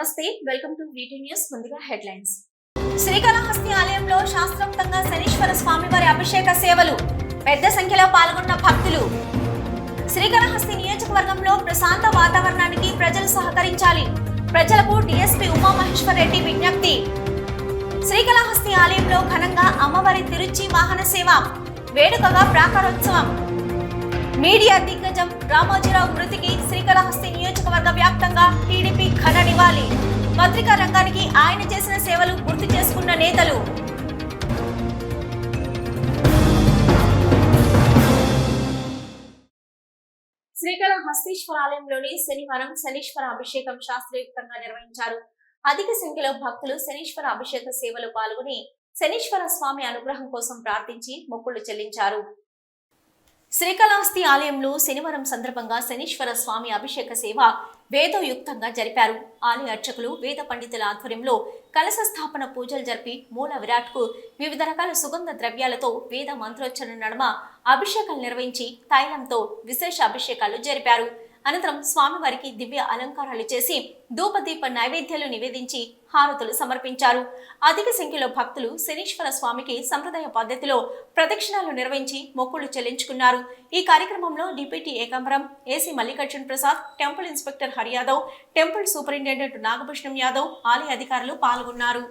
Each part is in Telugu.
నమస్తే వెల్కమ్ టు వీటీ న్యూస్ ముందుగా హెడ్లైన్స్. శ్రీకాళహస్తి ఆలయంలో శాస్త్రోక్తంగా శనీశ్వర స్వామివారి అభిషేక సేవలు. పెద్ద సంఖ్యలో పాల్గొన్న భక్తులు. శ్రీకాళహస్తి నియోజకవర్గంలో ప్రశాంత వాతావరణానికి ప్రజలు సహకరించాలి. ప్రజలకు డిఎస్పీ ఉమామహేశ్వర్ రెడ్డి విజ్ఞప్తి. శ్రీకాళహస్తి ఆలయంలో ఘనంగా అమ్మవారి తిరుచి వాహన సేవ వేడుకగా ప్రాకారోత్సవం. మీడియా దిగ్గజం రామోజీరావు మృతికి శ్రీకాళహస్తి నియోజకవర్గ వ్యాప్తంగా టీడీపీ ఘన నివాళి. పత్రికా రంగానికి ఆయన చేసిన సేవలు గుర్తు చేసుకున్న నేతలు. శ్రీకాళహస్తీశ్వర ఆలయంలోని శనివారం శనీశ్వర అభిషేకం శాస్త్రయుక్తంగా నిర్వహించారు. అధిక సంఖ్యలో భక్తులు శనీశ్వర అభిషేక సేవలో పాల్గొని శనీశ్వర స్వామి అనుగ్రహం కోసం ప్రార్థించి మొక్కులు చెల్లించారు. శ్రీకాళహస్తి ఆలయంలో శనివారం సందర్భంగా శనీశ్వర స్వామి అభిషేక సేవ వేదోయుక్తంగా జరిపారు. ఆలయ అర్చకులు వేద పండితుల ఆధ్వర్యంలో కలశ స్థాపన పూజలు జరిపి మూల విరాట్కు వివిధ రకాల సుగంధ ద్రవ్యాలతో వేద మంత్రోచ్చరణ నడుమ అభిషేకాలు నిర్వహించి తైలంతో విశేష అభిషేకాలు జరిపారు. అనంతరం స్వామివారికి దివ్య అలంకారాలు చేసి ధూపదీప నైవేద్యాలు నివేదించి హారతులు సమర్పించారు. అధిక సంఖ్యలో భక్తులు శనీశ్వర స్వామికి సంప్రదాయ పద్ధతిలో ప్రదక్షిణాలు నిర్వహించి మొక్కులు చెల్లించుకున్నారు. ఈ కార్యక్రమంలో deputy Ekambaram AC Mallikarjun Prasad temple inspector Hari Yadav temple superintendent Nagabhushanam Yadav ఆలయ అధికారులు పాల్గొన్నారు.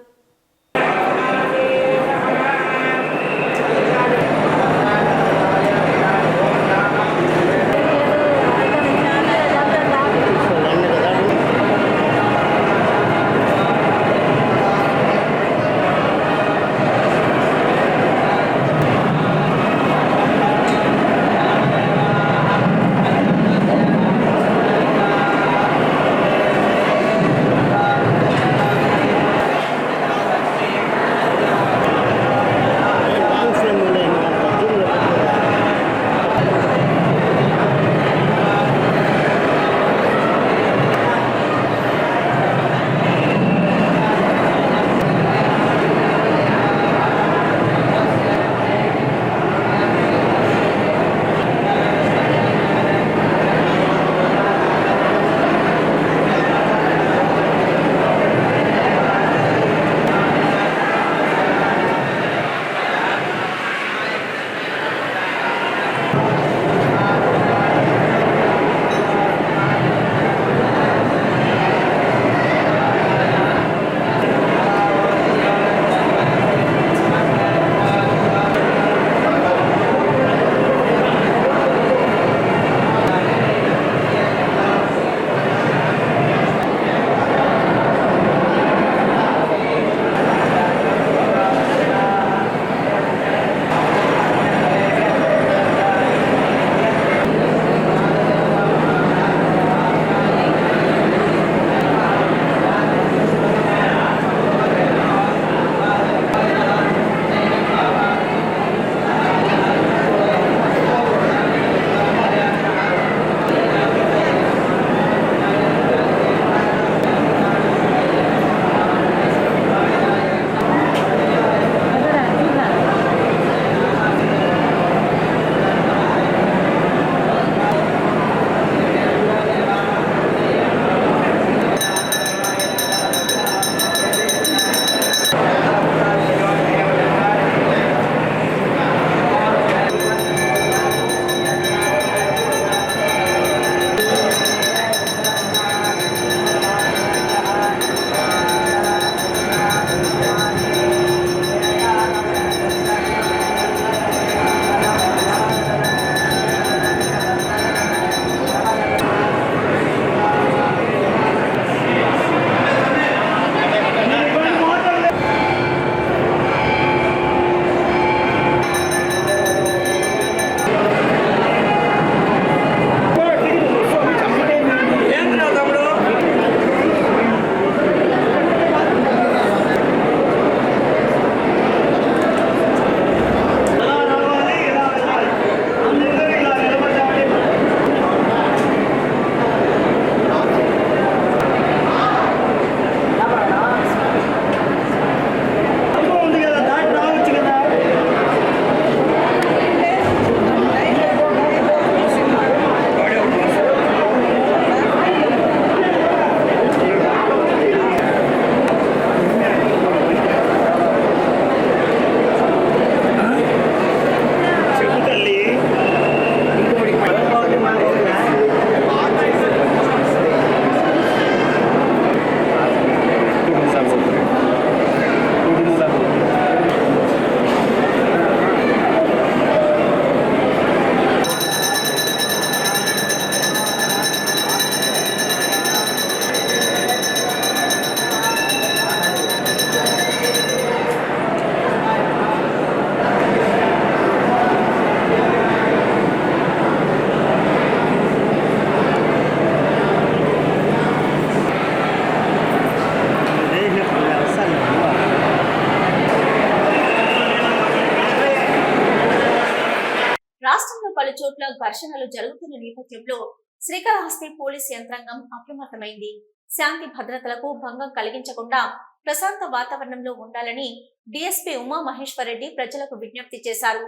ఘర్షణలు జరుగుతున్న నేపథ్యంలో శ్రీకాళహస్తి పోలీస్ యంత్రాంగం అప్రమత్తమైంది. శాంతి భద్రతలకు భంగం కలిగించకుండా ప్రశాంత వాతావరణంలో ఉండాలని డిఎస్పీ ఉమా మహేశ్వరరెడ్డి ప్రజలకు విజ్ఞప్తి చేశారు.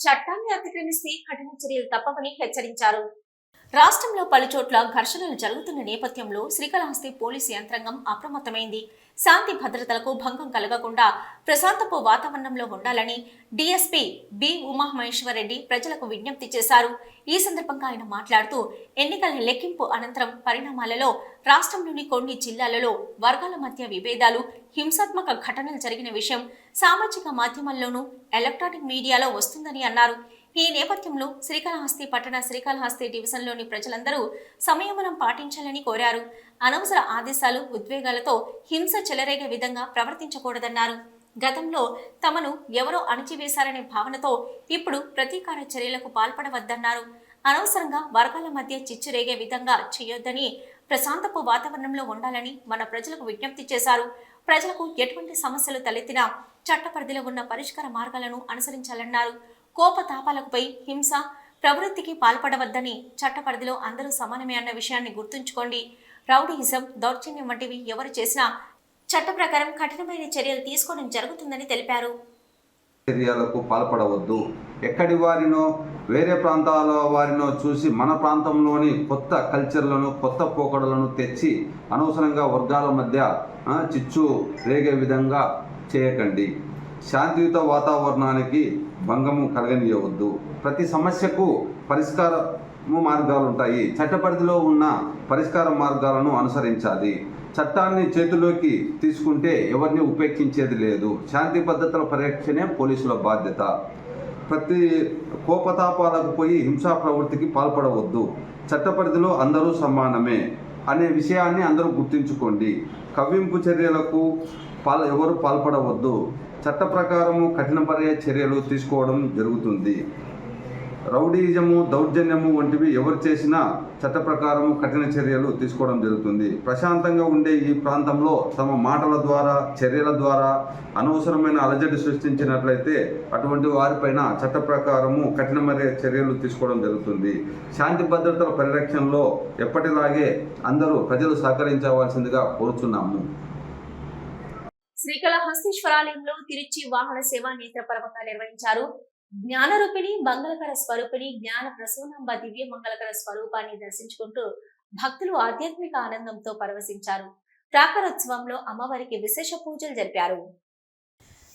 చట్టాన్ని అతిక్రమిస్తే కఠిన చర్యలు తప్పవని హెచ్చరించారు. రాష్ట్రంలో పలుచోట్ల ఘర్షణలు జరుగుతున్న నేపథ్యంలో శ్రీకాళహస్తి పోలీసు యంత్రాంగం అప్రమత్తమైంది. శాంతి భద్రతలకు భంగం కలగకుండా ప్రశాంతపు వాతావరణంలో ఉండాలని డీఎస్పీ బి ఉమామహేశ్వరరెడ్డి ప్రజలకు విజ్ఞప్తి చేశారు. ఈ సందర్భంగా ఆయన మాట్లాడుతూ ఎన్నికల లెక్కింపు అనంతరం పరిణామాలలో రాష్ట్రంలోని కొన్ని జిల్లాలలో వర్గాల మధ్య విభేదాలు హింసాత్మక ఘటనలు జరిగిన విషయం సామాజిక మాధ్యమాల్లోనూ ఎలక్ట్రానిక్ మీడియాలో వస్తుందని అన్నారు. ఈ నేపథ్యంలో శ్రీకాళహస్తి పట్టణ శ్రీకాళహస్తి డివిజన్లోని ప్రజలందరూ సంయమనం పాటించాలని కోరారు. అనవసర ఆదేశాలు ఉద్వేగాలతో హింస చెలరేగే విధంగా ప్రవర్తించకూడదన్నారు. గతంలో తమను ఎవరో అణిచివేశారనే భావనతో ఇప్పుడు ప్రతీకార చర్యలకు పాల్పడవద్దన్నారు. అనవసరంగా వర్గాల మధ్య చిచ్చురేగే విధంగా చేయొద్దని ప్రశాంతపు వాతావరణంలో ఉండాలని మన ప్రజలకు విజ్ఞప్తి చేశారు. ప్రజలకు ఎటువంటి సమస్యలు తలెత్తినా చట్ట పరిధిలో ఉన్న పరిష్కార మార్గాలను అనుసరించాలన్నారు. కోపతాపాలకుపై హింస ప్రవృత్తికి పాల్పడవద్దని చట్ట పరిధిలో అందరూ సమానమే అన్న విషయాన్ని గుర్తుంచుకోండి. రౌడీయిజం దౌర్జన్యం వంటివి ఎవరు చేసినా చట్ట ప్రకారం కఠినమైన చర్యలు తీసుకోవడం జరుగుతుందని తెలిపారు. చర్యలకు పాల్పడవద్దు. ఎక్కడి వారినో వేరే ప్రాంతాల వారినో చూసి మన ప్రాంతంలోని కొత్త కల్చర్లను కొత్త పోకడలను తెచ్చి అనవసరంగా వర్గాల మధ్య చిచ్చు రేగే విధంగా చేయకండి. శాంతియుత వాతావరణానికి భంగము కలగనీయవద్దు ప్రతి సమస్యకు పరిష్కారము మార్గాలు ఉంటాయి చట్ట పరిధిలో ఉన్న పరిష్కార మార్గాలను అనుసరించాలి. చట్టాన్ని చేతిలోకి తీసుకుంటే ఎవరిని ఉపేక్షించేది లేదు. శాంతి భద్రతల పరిరక్షణే పోలీసుల బాధ్యత. ప్రతి కోపతాపాలకు పోయి హింసా ప్రవృత్తికి పాల్పడవద్దు. చట్ట పరిధిలో అందరూ సమానమే అనే విషయాన్ని అందరూ గుర్తుంచుకోండి. కవ్వింపు చర్యలకు పాల్ ఎవరు పాల్పడవద్దు. చట్ట ప్రకారము కఠినపడే చర్యలు తీసుకోవడం జరుగుతుంది. రౌడీజము దౌర్జన్యము వంటివి ఎవరు చేసినా చట్ట ప్రకారము కఠిన చర్యలు తీసుకోవడం జరుగుతుంది. ప్రశాంతంగా ఉండే ఈ ప్రాంతంలో తమ మాటల ద్వారా చర్యల ద్వారా అనవసరమైన అలజడి సృష్టించినట్లయితే అటువంటి వారిపైన చట్ట ప్రకారము కఠినమైన చర్యలు తీసుకోవడం జరుగుతుంది. శాంతి భద్రతల పరిరక్షణలో ఎప్పటిలాగే అందరూ ప్రజలు సహకరించవలసిందిగా కోరుచున్నాము. శ్రీకాళహస్తీశ్వరాలయంలో తిరుచి వాహన సేవ నేత్రపర్వంగా నిర్వహించారు. జ్ఞానరూపిణి మంగళకర స్వరూపిణి జ్ఞాన ప్రసూనంబ దివ్య మంగళకర స్వరూపాన్ని దర్శించుకుంటూ భక్తులు ఆధ్యాత్మిక ఆనందంతో పరవశించారు. ప్రాకారోత్సవంలో అమ్మవారికి విశేష పూజలు జరిపారు.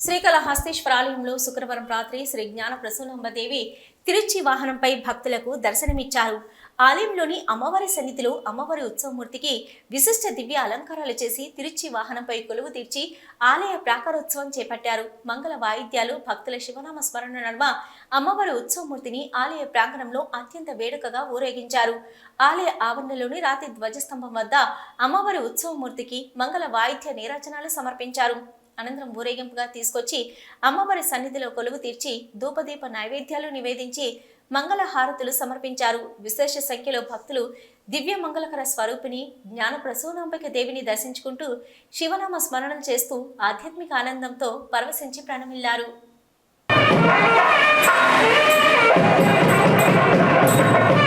శ్రీకాళహస్తీశ్వరాలయంలో శుక్రవారం రాత్రి శ్రీ జ్ఞాన ప్రసూనంబదేవి తిరుచి వాహనంపై భక్తులకు దర్శనమిచ్చారు. ఆలయంలోని అమ్మవారి సన్నిధిలో అమ్మవారి ఉత్సవమూర్తికి విశిష్ట దివ్య అలంకారాలు చేసి తిరుచి వాహనంపై కొలువు తీర్చి ఆలయ ప్రాకారోత్సవం చేపట్టారు. మంగళ వాయిద్యాలు భక్తుల శివనామ స్మరణ నడుమ అమ్మవారి ఉత్సవమూర్తిని ఆలయ ప్రాంగణంలో అత్యంత వేడుకగా ఊరేగించారు. ఆలయ ఆవరణలోని రాతి ధ్వజస్తంభం వద్ద అమ్మవారి ఉత్సవమూర్తికి మంగళ వాయిద్య నీరాజనాలు సమర్పించారు. అనంతరం ఊరేగింపుగా తీసుకొచ్చి అమ్మవారి సన్నిధిలో కొలువు తీర్చి ధూపదీప నైవేద్యాలు నివేదించి మంగళ హారతులు సమర్పించారు విశేష సంఖ్యలో భక్తులు దివ్య మంగళకర స్వరూపిణి జ్ఞాన ప్రసూనాంబిక దేవిని దర్శించుకుంటూ శివనామ స్మరణం చేస్తూ ఆధ్యాత్మిక ఆనందంతో పరవశించి ప్రాణమిల్లారు Thank you.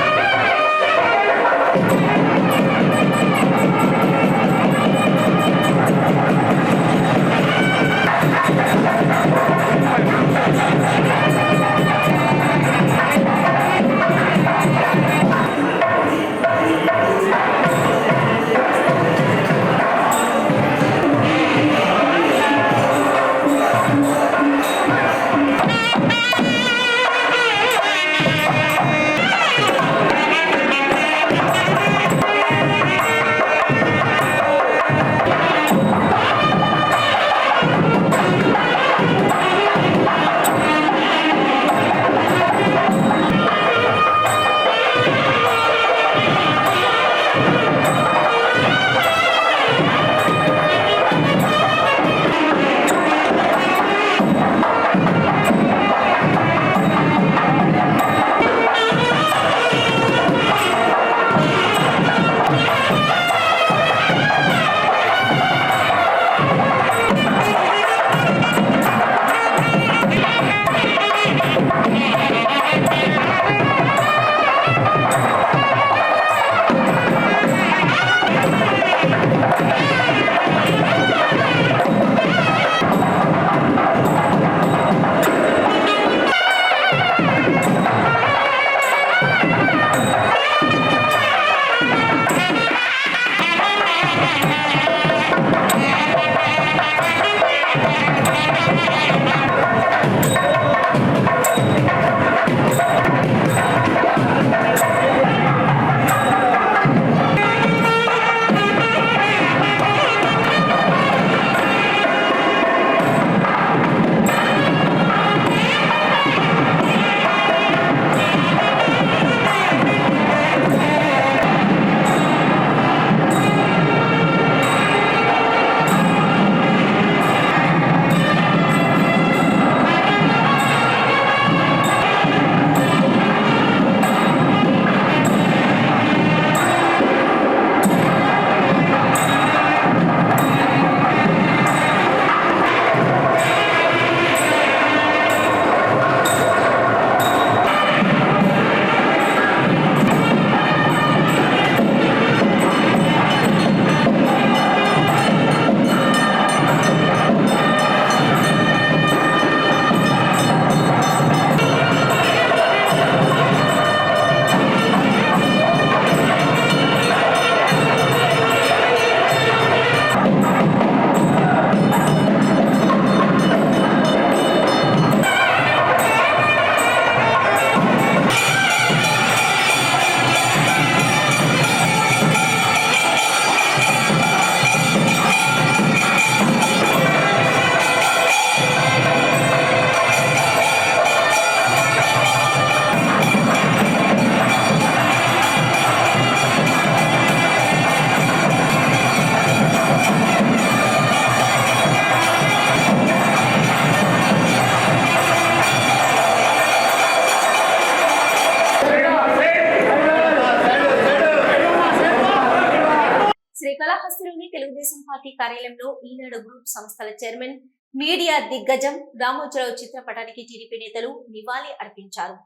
గ్రూప్ సంస్థల చైర్మన్ మీడియా దిగ్గజం రామోజీరావు చిత్రపటానికి టీడీపీ నేతలు నివాళి అర్పించారు.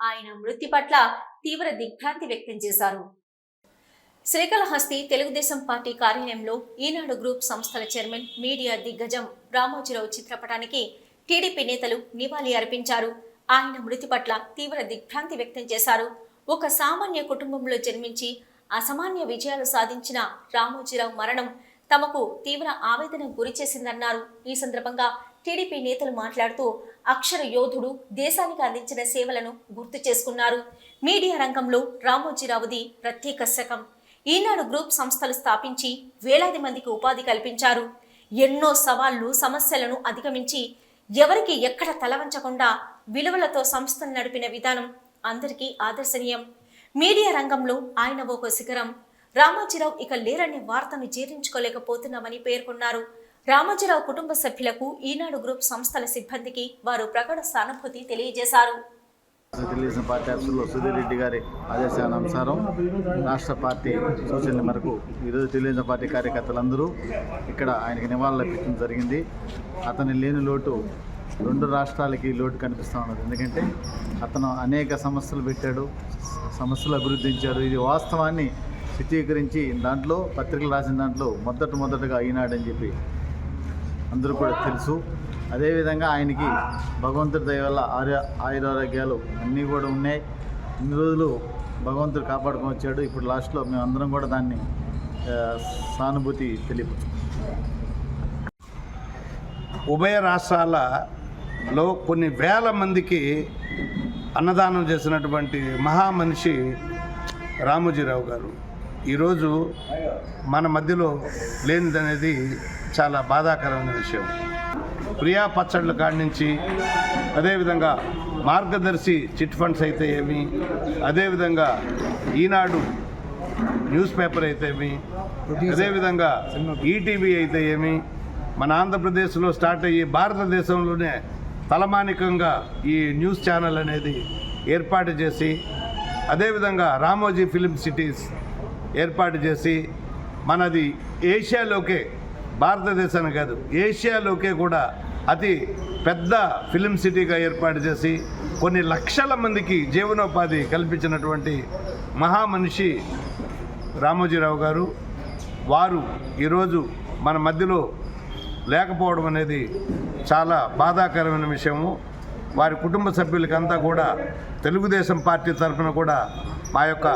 ఆయన మృతి పట్ల తీవ్ర దిగ్భ్రాంతి వ్యక్తం చేశారు. శ్రీకాళహస్తి తెలుగుదేశం పార్టీ కార్యాలయంలో ఈనాడు గ్రూప్ సంస్థల చైర్మన్ మీడియా దిగ్గజం రామోజీరావు చిత్రపటానికి టీడీపీ నేతలు నివాళి అర్పించారు. ఆయన మృతి పట్ల తీవ్ర దిగ్భ్రాంతి వ్యక్తం చేశారు. ఒక సామాన్య కుటుంబంలో జన్మించి అసామాన్య విజయాలు సాధించిన రామోజీరావు మరణం తమకు తీవ్ర ఆవేదన గురి చేసిందన్నారు. ఈ సందర్భంగా టీడీపీ నేతలు మాట్లాడుతూ అక్షర యోధుడు దేశానికి అందించిన సేవలను గుర్తు చేసుకున్నారు. మీడియా రంగంలో రామోజీరావుది ప్రత్యేక శకం. ఈనాడు గ్రూప్ సంస్థలు స్థాపించి వేలాది మందికి ఉపాధి కల్పించారు. ఎన్నో సవాళ్ళు సమస్యలను అధిగమించి ఎవరికి ఎక్కడ తలవంచకుండా విలువలతో సంస్థను నడిపిన విధానం అందరికీ ఆదర్శనీయం. మీడియా రంగంలో ఆయన ఒక శిఖరం. రామాజీరావు ఇక లేరనే వార్తను జీర్ణించుకోలేకపోతున్నామని పేర్కొన్నారు. రామాజీరావు కుటుంబ సభ్యులకు ఈనాడు గ్రూప్ సంస్థల సిబ్బందికి వారు ప్రగాఢ సానుభూతి తెలియజేశారు. తెలుగుదేశం పార్టీ అధ్యక్షులు సుధీర్ రెడ్డి గారి ఆదేశానుసారం రాష్ట్ర పార్టీ సూచనల మేరకు ఈరోజు తెలుగుదేశం పార్టీ కార్యకర్తలందరూ ఇక్కడ ఆయనకి నివాళులు అర్పించడం జరిగింది. అతని లేని లోటు రెండు రాష్ట్రాలకి లోటు కనిపిస్తూ ఉన్నది. ఎందుకంటే అతను అనేక సమస్యలు పెట్టాడు సమస్యలు అభివృద్ధించాడు ఇది వాస్తవాన్ని చిత్రీకరించి దాంట్లో పత్రికలు రాసిన దాంట్లో మొదట మొదటగా ఈనాడని చెప్పి అందరూ కూడా తెలుసు. అదేవిధంగా ఆయనకి భగవంతుడి దయ వల్ల ఆయురారోగ్యాలు అన్నీ కూడా ఉన్నాయి. ఇన్ని రోజులు భగవంతుడు కాపాడుకొని వచ్చాడు. ఇప్పుడు లాస్ట్లో మేము అందరం కూడా దాన్ని సానుభూతి తెలియదు ఉభయ రాష్ట్రాలలో కొన్ని వేల మందికి అన్నదానం చేసినటువంటి మహామనిషి రామోజీరావు గారు. ఈరోజు మన మధ్యలో లేనిదనేది చాలా బాధాకరమైన విషయం. ప్రియా పచ్చళ్ళ కాడి నుంచి అదేవిధంగా మార్గదర్శి చిట్ ఫండ్స్ అయితే ఏమి అదేవిధంగా ఈనాడు న్యూస్ పేపర్ అయితే ఏమి అదేవిధంగా ఈటీవీ అయితే ఏమి మన ఆంధ్రప్రదేశ్లో స్టార్ట్ అయ్యి భారతదేశంలోనే తలమానికంగా ఈ న్యూస్ ఛానల్ అనేది ఏర్పాటు చేసి అదేవిధంగా రామోజీ ఫిలిం సిటీస్ ఏర్పాటు చేసి మనది ఏషియాలోకే భారతదేశానికి కాదు ఏషియాలోకే కూడా అతి పెద్ద ఫిలిం సిటీగా ఏర్పాటు చేసి కొన్ని లక్షల మందికి జీవనోపాధి కల్పించినటువంటి మహామనిషి రామోజీరావు గారు వారు ఈరోజు మన మధ్యలో లేకపోవడం అనేది చాలా బాధాకరమైన విషయము. వారి కుటుంబ సభ్యులకంతా కూడా తెలుగుదేశం పార్టీ తరఫున కూడా మా యొక్క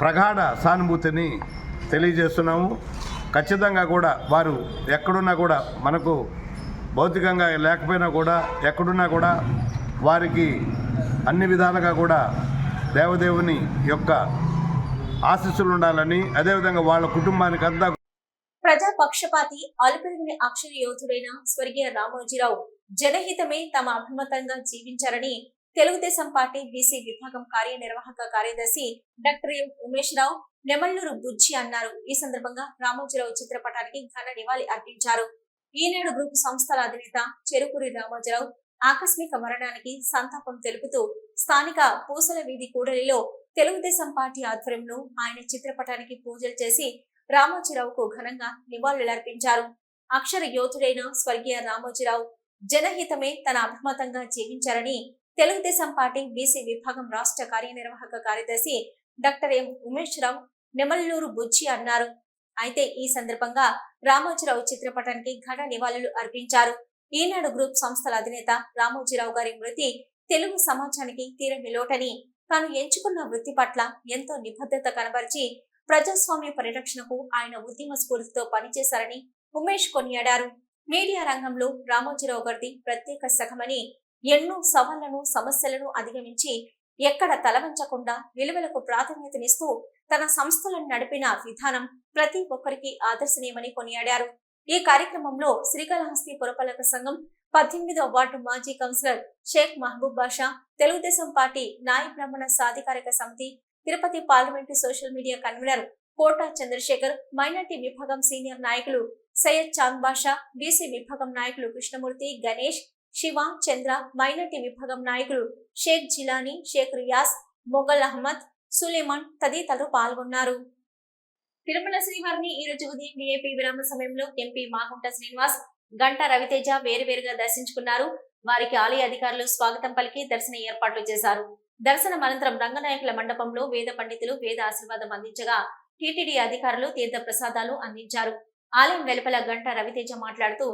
ప్రగాఢ సానుభూతిని తెలియజేస్తున్నాము. ఖచ్చితంగా కూడా వారు ఎక్కడున్నా కూడా మనకు భౌతికంగా లేకపోయినా కూడా ఎక్కడున్నా కూడా వారికి అన్ని విధాలుగా కూడా దేవదేవుని యొక్క ఆశీస్సులు ఉండాలని అదేవిధంగా వాళ్ళ కుటుంబానికి అంతా ప్రజా పక్షపాతి అలుపెరిగిన అక్షర యోధుడైన స్వర్గీయ రామోజీరావు జనహితమే తమ అభిమతంగా జీవించారని తెలుగుదేశం పార్టీ బీసీ విభాగం కార్యనిర్వాహక కార్యదర్శి డాక్టర్ ఎం ఉమేష్ రావు నెమల్లూరు బుజ్జి అన్నారు. ఈ సందర్భంగా రామోజీరావు చిత్రపటానికి ఘన నివాళి అర్పించారు. ఈనాడు గ్రూప్ సంస్థల అధినేత చెరుకూరి రామోజీరావు ఆకస్మిక మరణానికి సంతాపం తెలుపుతూ స్థానిక పూసల వీధి కూడలిలో తెలుగుదేశం పార్టీ ఆధ్వర్యంలో ఆయన చిత్రపటానికి పూజలు చేసి రామోజీరావుకు ఘనంగా నివాళులర్పించారు అక్షర యోధుడైన స్వర్గీయ రామోజీరావు జనహితమే తన అభిమతంగా జీవించారని తెలుగుదేశం పార్టీ బీసీ విభాగం రాష్ట్ర కార్యనిర్వాహక కార్యదర్శి డాక్టర్ ఎం ఉమేష్ రావు నెమల్లూరు బుజ్జి అన్నారు. అయితే ఈ సందర్భంగా రామోజీరావు చిత్రపటానికి ఘన నివాళులు అర్పించారు. ఈనాడు గ్రూప్ సంస్థల అధినేత రామోజీరావు గారి మృతి తెలుగు సమాజానికి తీరని లోటని తాను ఎంచుకున్న వృత్తి పట్ల ఎంతో నిబద్ధత కనబరిచి ప్రజాస్వామ్య పరిరక్షణకు ఆయన ఉద్యమ స్ఫూర్తితో పనిచేశారని ఉమేష్ కొనియాడారు. మీడియా రంగంలో రామోజీరావు గారిది ప్రత్యేక సగమని ఎన్నో సవాళ్ళను సమస్యలను అధిగమించి ఎక్కడ తలవంచకుండా విలువలకు ప్రాధాన్యతనిస్తూ తన సంస్థలను నడిపిన విధానం ప్రతి ఒక్కరికి ఆదర్శనీయమని కొనియాడారు. ఈ కార్యక్రమంలో శ్రీకాళహస్తి పురపాలక సంఘం పద్దెనిమిదవ వార్డు మాజీ కౌన్సిలర్ షేక్ మహబూబ్ బాషా తెలుగుదేశం పార్టీ నాయ బ్రాహ్మణ సాధికారిక సమితి Tirupati parliament social media convener Kota Chandrasekhar minority విభాగం సీనియర్ నాయకులు సయ్యద్ చాంద్ బాషా బీసీ విభాగం నాయకులు కృష్ణమూర్తి గణేష్ శివ చంద్ర మైనార్టీ విభాగం నాయకులు షేక్ జిలానీ షేక్ రియాస్ మొగల్ అహ్మద్ సులేమాన్ తదితరులు పాల్గొన్నారు. తిరుమల శ్రీవారిని ఈ రోజు ఉదయం విఐపి విరామ సమయంలో ఎంపీ మాగుంట శ్రీనివాస్ గంట రవితేజ వేరువేరుగా దర్శించుకున్నారు. వారికి ఆలయ అధికారులు స్వాగతం పలికి దర్శన ఏర్పాట్లు చేశారు. దర్శనం అనంతరం రంగనాయకుల మండపంలో వేద పండితులు వేద ఆశీర్వాదం అందించగా టీటీడీ అధికారులు తీర్థ ప్రసాదాలు అందించారు. ఆలయం వెలుపల గంట రవితేజ మాట్లాడుతూ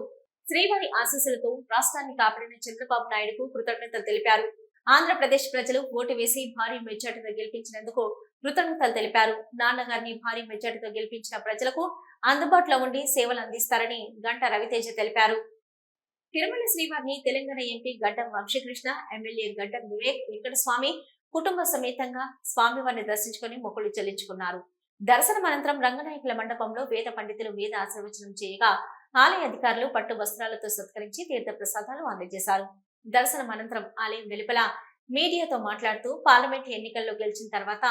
శ్రీవారి ఆశీస్సులతో రాష్ట్రాన్ని కాపాడిన చంద్రబాబు నాయుడుకు కృతజ్ఞతలు తెలిపారు. ఆంధ్రప్రదేశ్ ప్రజలు ఓటు వేసి భారీ మెజార్టీతో గెలిపించినందుకు కృతజ్ఞతలు తెలిపారు. నాన్నగారిని భారీ మెజార్టీతో గెలిపించిన ప్రజలకు అందుబాటులో ఉండి సేవలు అందిస్తారని గంట రవితేజ తెలిపారు. తిరుమల శ్రీవారిని తెలంగాణ ఎంపీ గడ్డం వంశీకృష్ణ ఎమ్మెల్యే గడ్డం వివేక్ వెంకటస్వామి కుటుంబ సమేతంగా స్వామివారిని దర్శించుకుని మొక్కులు చెల్లించుకున్నారు. దర్శనం అనంతరం రంగనాయకుల మండపంలో వేద పండితులు వేద ఆశీర్వచనం చేయగా ఆలయ అధికారులు పట్టు వస్త్రాలతో సత్కరించి తీర్థ ప్రసాదాలు అందజేశారు. దర్శనం అనంతరం ఆలయం వెలుపల మీడియాతో మాట్లాడుతూ పార్లమెంట్ ఎన్నికల్లో గెలిచిన తర్వాత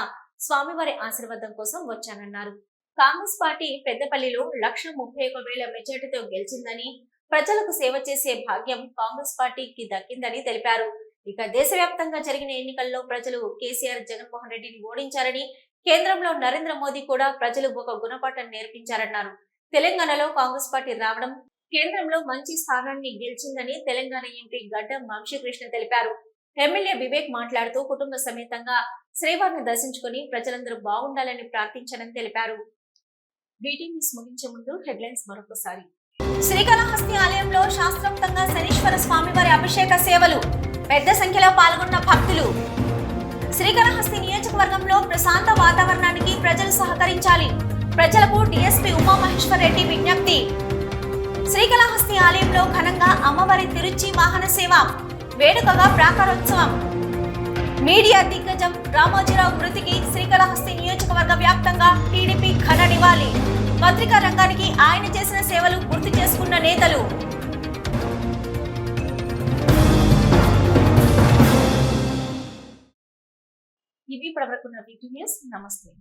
స్వామివారి ఆశీర్వాదం కోసం వచ్చానన్నారు. కాంగ్రెస్ పార్టీ పెద్దపల్లిలో లక్ష ముప్పై ఒక వేల మెజార్టీతో గెలిచిందని ప్రజలకు సేవ చేసే భాగ్యం కాంగ్రెస్ పార్టీకి దక్కిందని తెలిపారు. ఇక దేశవ్యాప్తంగా జరిగిన ఎన్నికల్లో ప్రజలు కేసీఆర్ జగన్మోహన్ రెడ్డిని ఓడించారని కేంద్రంలో నరేంద్ర మోదీ కూడా ప్రజలు ఒక గుణపాఠం నేర్పించారన్నారు. తెలంగాణలో కాంగ్రెస్ పార్టీ రావడం కేంద్రంలో మంచి స్థానాన్ని గెలిచిందని తెలంగాణ ఎంపీ గడ్డం వంశీకృష్ణ తెలిపారు. ఎమ్మెల్యే వివేక్ మాట్లాడుతూ కుటుంబ సమేతంగా శ్రీవారిని దర్శించుకుని ప్రజలందరూ బాగుండాలని ప్రార్థించనని తెలిపారు. వీటి ముగించే ముందు హెడ్లైన్స్ మరొకసారి. శ్రీకాళహస్తి ఆలయంలో శాస్త్రోక్తంగా శనీశ్వర స్వామివారి అభిషేక సేవలు పెద్ద సంఖ్యలో పాల్గొన్న భక్తులు. శ్రీకాళహస్తి నియోజకవర్గంలో ప్రశాంత వాతావరణానికి ప్రజలు సహకరించాలి. ప్రజలకు డిఎస్పీ ఉమామహేశ్వర్ రెడ్డి విజ్ఞప్తి. శ్రీకాళహస్తి ఆలయంలో ఘనంగా అమ్మవారి తిరుచి వాహన సేవ వేడుకగా ప్రాకారోత్సవం. మీడియా దిగ్గజం రామోజీరావు మృతికి శ్రీకాళహస్తి నియోజకవర్గ వ్యాప్తంగా టీడీపీ ఘన నివాళి. పత్రికా రంగానికి ఆయన చేసిన సేవలు గుర్తు చేసుకున్న నేతలు. ఇవి ఇప్పటివరకున్న వీటి న్యూస్. నమస్తే.